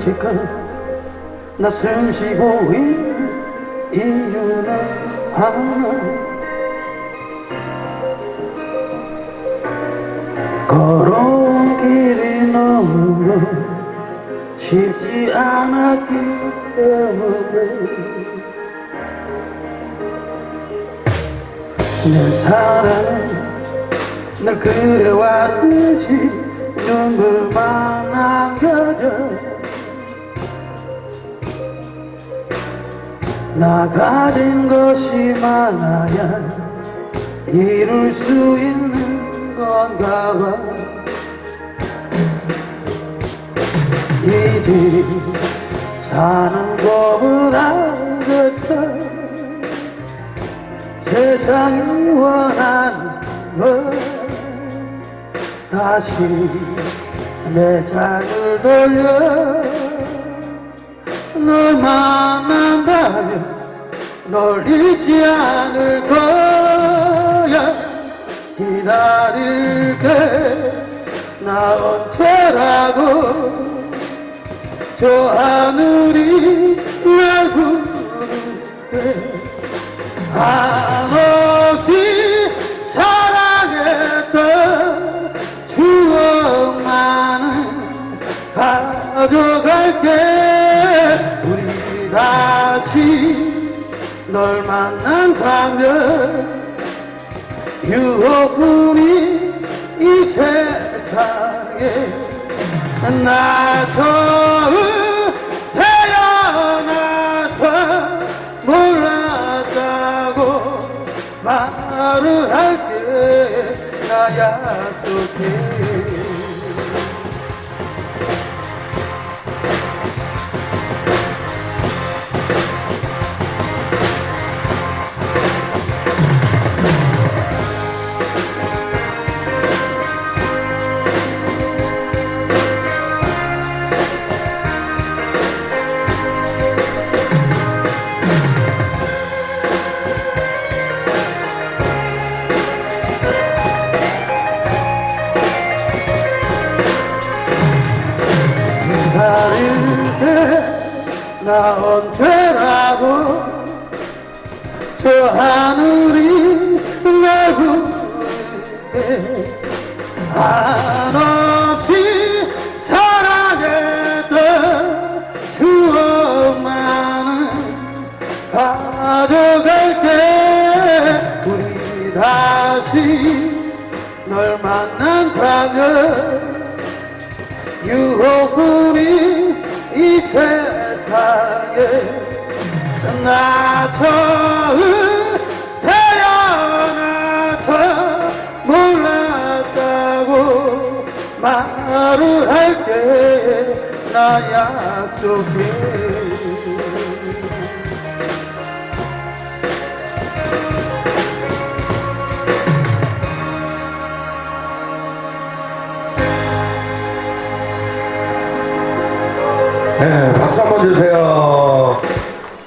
지금 나숨 쉬고 있는 이유는 하나 걸어온 길이 너무 쉽지 않았기 때문에 내 사랑은 늘 그래왔듯이 눈물만 나 가 진 것이 많아야 이룰 수 있는 건가 봐 이제 사는 법을 알겠어. 세상이 원하는 걸 다시 내 삶을 돌려. 널 만난 다면 널 잊지 않을 거야. 기다릴게 나 언제라도 저 하늘이 널 만난다면 유혹뿐이 이 세상에 나 처음 태어나서 몰랐다고 말을 할게 나 약속해 다릴게 나 언제라도 저 하늘이 날 부르게 한없이 사랑했던 추억만은 가져갈게. 우리 다시 널 만난다면 유혹뿐이 이 세상에 나 처음 태어나서 몰랐다고 말을 할게 나 약속해 네, 박수 한번 주세요.